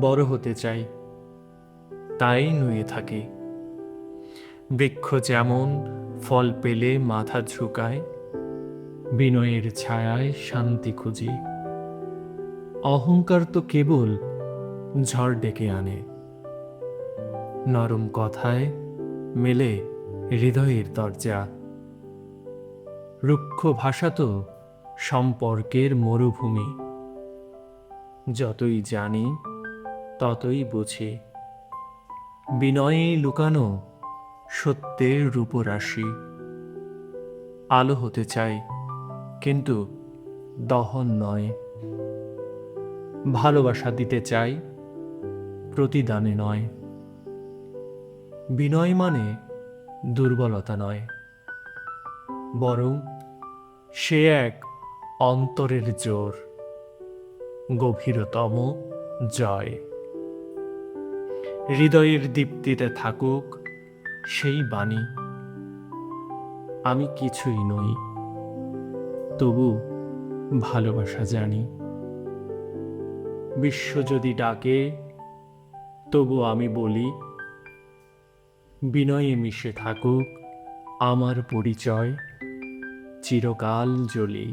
বড় হতে চাই। তাই নুয়ে থাকি। বৃক্ষ যেমন ফল পেলে মাথা ঝুঁকায়, বিনয়ের ছায়ায় শান্তি খুঁজি। অহংকার তো কেবল ঝড় ডেকে আনে। নরম কথায় মেলে হৃদয়ের দরজা। রুক্ষ ভাষা তো সম্পর্কের মরুভূমি। যতই জানি ততই বুঝি। বিনয়ে লুকানো সত্যের রূপরাশি। আলো হতে চাই কিন্তু দহন নয়। ভালোবাসা দিতে চাই প্রতিদানে নয়। বিনয় মানে দুর্বলতা নয়। বরং সে এক অন্তরের জোর, গভীরতম জয়। হৃদয়ের দীপ্তিতে থাকুক সেই বাণী। আমি কিছুই নই, তবু ভালোবাসা জানি। বিশ্ব যদি ডাকে, তবু আমি বলি, বিনয়ে মিশে থাকুক আমার পরিচয়, চিরকাল জ্বলি।